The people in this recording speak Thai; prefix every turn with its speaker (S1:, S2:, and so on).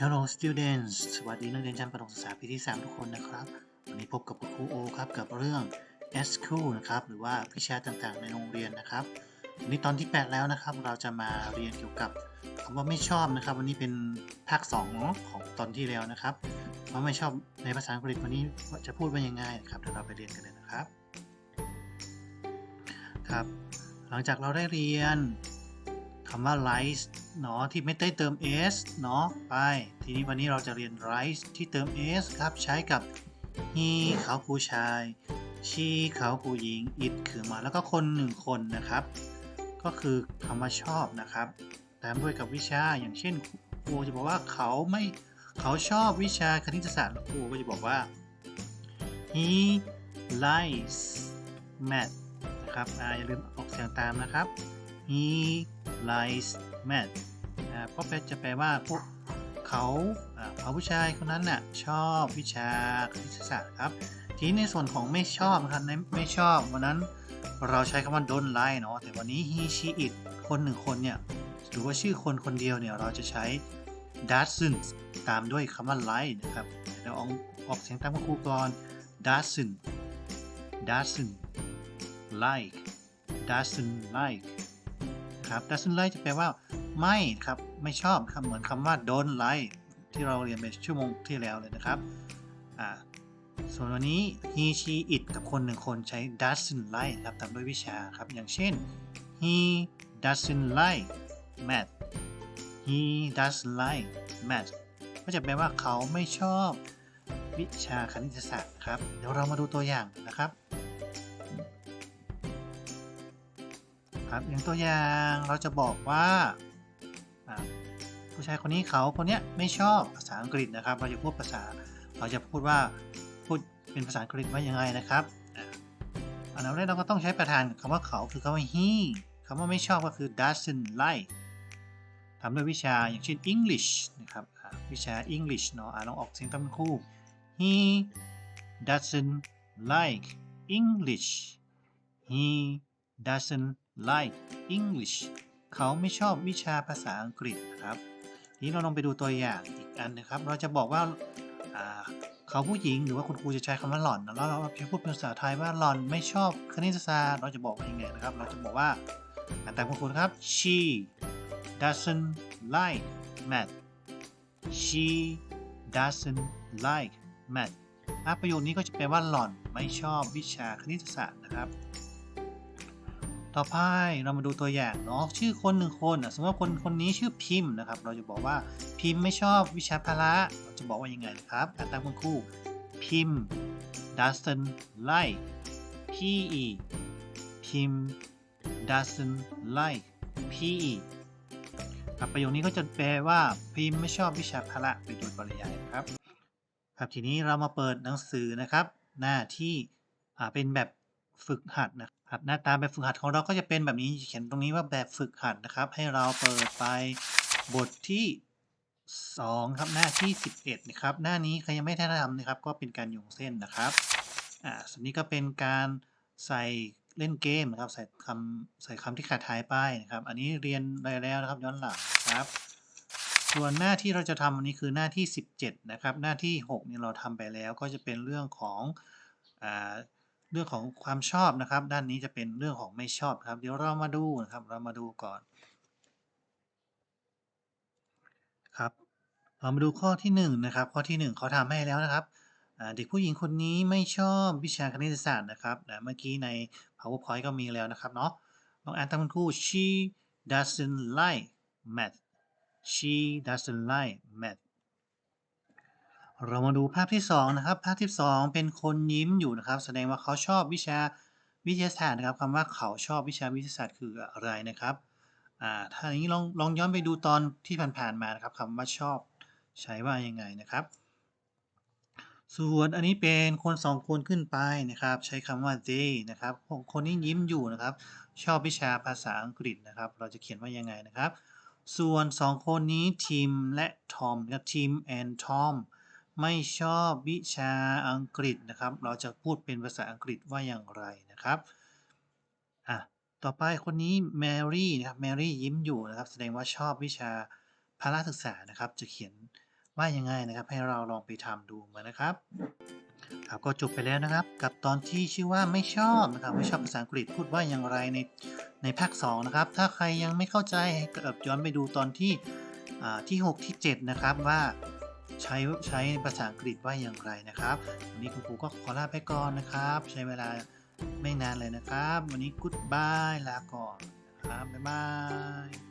S1: Hello students สวัสดีนักเรียนชั้นประถมศึกษาปีที่ 3 ทุกคนนะครับ วันนี้พบกับครูโอครับ กับเรื่อง SQ นะครับ หรือว่าวิชาต่างๆ ในโรงเรียนนะครับวันนี้ตอนที่ 8 แล้วนะครับ เราจะมาเรียนเกี่ยวกับคำว่าไม่ชอบนะครับ วันนี้เป็นภาค2เนาะของตอนที่แล้วนะครับว่าไม่ชอบในภาษาอังกฤษวันนี้จะพูดว่ายังไงนะครับเดี๋ยวเราไปเรียนกันเลยนะครับ ครับ หลังจากเราได้เรียนำว่า rice เนาะที่ไม่ได้เติม s เนาะไป ทีนี้วันนี้เราจะเรียน rice ที่เติม s ครับใช้กับ he เขาผู้ชาย she เขาผู้หญิง it คือมาแล้วก็คนหนึ่งคนนะครับ ก็คือคำว่าชอบนะครับ ตามด้วยกับวิชาอย่างเช่นครูจะบอกว่าเขาไม่เขาชอบวิชาคณิตศาสตร์ครูก็จะบอกว่า he likes math นะครับออย่าลืมออกเสียงตามนะครับ he lies math อ่าเพราะจะแปลว่าพวกเขาเขาผู้ชายคนนั้นน่ะชอบวิชาคณิตศาสตร์ครับ ทีนี้ในส่วนของไม่ชอบครับในไม่ชอบวันนั้นเราใช้คำว่า don't like เนาะแต่วันนี้ he she it คนหนึ่งคนเนี่ยหรือว่าชื่อคนคนเดียวเนี่ยเราจะใช้ doesn't ตามด้วยคำว่า like นะครับเดี๋ยวออกออกเสียงตามกับครูก่อน doesn't doesn't like doesn't like ครับ doesn't like จะแปลว่าไม่ครับ ไม่ชอบครับเหมือนคำว่า don't like ที่เราเรียนไปชั่วโมงที่แล้วเลยนะครับ อ่า ส่วนวันนี้ he she it กับคนหนึ่งคนใช้ doesn't like ครับตามด้วยวิชาครับ อย่างเช่น he doesn't like math he doesn't like math ก็จะแปลว่าเขาไม่ชอบวิชาคณิตศาสตร์ครับ เดี๋ยวเรามาดูตัวอย่างนะครับ ครับ อย่างตัวอย่างเราจะบอกว่าผู้ชายคนนี้เขาคนเนี้ยไม่ชอบภาษาอังกฤษนะครับ เราจะพูดภาษา เราจะพูดว่าพูดเป็นภาษาอังกฤษว่ายังไงนะครับอ่าอันดับแรกเราก็ต้องใช้ประธานคำว่าเขาคือคำว่า he คำว่าไม่ชอบก็คือ doesn't like ทำด้วยวิชาอย่างเช่น English นะครับวิชา English เนาะลองออกเสียงตามคู่ he doesn't like English he doesn't like English เขาไม่ชอบวิชาภาษาอังกฤษนะครับทีนี้เราลองไปดูตัวอย่างอีกอันนะครับ เราจะบอกว่าเขาผู้หญิงหรือว่าคุณครูจะใช้คำว่าหล่อนนะแล้วเราจะพูดเป็นภาษาไทยว่าหล่อนไม่ชอบคณิตศาสตร์ เราจะบอกว่ายังไงนะครับ เราจะบอกว่าอ่านตามคุณครูนครับ she doesn't like math she doesn't like math ประโยคนี้ก็จะแปลว่าหล่อนไม่ชอบวิชาคณิตศาสตร์นะครับ ต่อไปเรามาดูตัวอย่างเนาะชื่อคนหนึ่งคนสมมติว่าคนคนนี้ชื่อพิมพ์นะครับ เราจะบอกว่าพิมพ์ไม่ชอบวิชาพละเราจะบอกว่ายังไงครับอ่านตามคุณครูพิมพ์ doesn't like PE พิมพ์ doesn't like PE ครับประโยคนี้ก็จะแปลว่าพิมพ์ไม่ชอบวิชาพละไปโดยปริยายครับ ครับทีนี้เรามาเปิดหนังสือนะครับ หน้าที่เป็นแบบฝึกหัดนะครับ หน้าตาแบบฝึกหัดของเราก็จะเป็นแบบนี้เขียนตรงนี้ว่าแบบฝึกหัดนะครับ ให้เราเปิดไปบทที่2ครับหน้าที่ 11นะครับหน้านี้ใครยังไม่ได้ทำนะครับ ก็เป็นการโยงเส้นนะครับอ่าส่วนนี้ก็เป็นการใส่เล่นเกมนะครับ ใส่คำใส่คำที่ขาดหายไปนะครับ อันนี้เรียนไปแล้วนะครับย้อนหลังนะครับส่วนหน้าที่เราจะทำวันนี้คือหน้าที่ 17นะครับหน้าที่6เนี่ยเราทำไปแล้วก็จะเป็นเรื่องของอา เรื่องของความชอบนะครับ ด้านนี้จะเป็นเรื่องของไม่ชอบครับ เดี๋ยวเรามาดูนะครับ เรามาดูก่อนครับเรามาดูข้อที่1นะครับ ข้อที่ 1เขาทำให้แล้วนะครับเด็กผู้หญิงคนนี้ไม่ชอบวิชาคณิตศาสตร์นะครับนะเมื่อกี้ใน powerpoint ก็มีแล้วนะครับเนาะลองอ่านตามคุณครู she doesn't like math she doesn't like math เรามาดูภาพที่ 2 นะครับ ภาพที่ 2 เป็นคนยิ้มอยู่นะครับ แสดงว่าเขาชอบวิชาวิทยาศาสตร์นะครับคำว่าเขาชอบวิชาวิทยาศาสตร์คืออะไรนะครับอ่าถ้าอย่างนี้ลองลองย้อนไปดูตอนที่ผ่านๆมานะครับคำว่าชอบใช้ว่ายังไงนะครับ ส่วนอันนี้เป็นคนสองคนขึ้นไปนะครับ ใช้คำว่า they นะครับคนนี้ยิ้มอยู่นะครับ ชอบวิชาภาษาอังกฤษนะครับ เราจะเขียนว่ายังไงนะครับ ส่วน 2 คนนี้ทีมและทอมนะครับทีม and Tom ไม่ชอบวิชาอังกฤษนะครับ เราจะพูดเป็นภาษาอังกฤษว่าอย่างไรนะครับอะต่อไปคนนี้แมรี่นะครับแมรี่ยิ้มอยู่นะครับ แสดงว่าชอบวิชาพละศึกษานะครับ จะเขียนว่ายังไงนะครับ ให้เราลองไปทำดูมานะครับครับก็จบไปแล้วนะครับ กับตอนที่ชื่อว่าไม่ชอบนะครับ ไม่ชอบภาษาอังกฤษพูดว่าอย่างไรในในภาค2นะครับ ถ้าใครยังไม่เข้าใจให้กลับย้อนไปดูตอนที่อ่าที่ 6 ที่ 7 นะครับว่า ใช้ใช้ภาษาอังกฤษว่าอย่างไรนะครับวันนี้คุณครูก็ขอลาไปก่อนนะครับ ใช้เวลาไม่นานเลยนะครับ วันนี้กุ๊ดบายลาก่อนนะครับบ๊ายบาย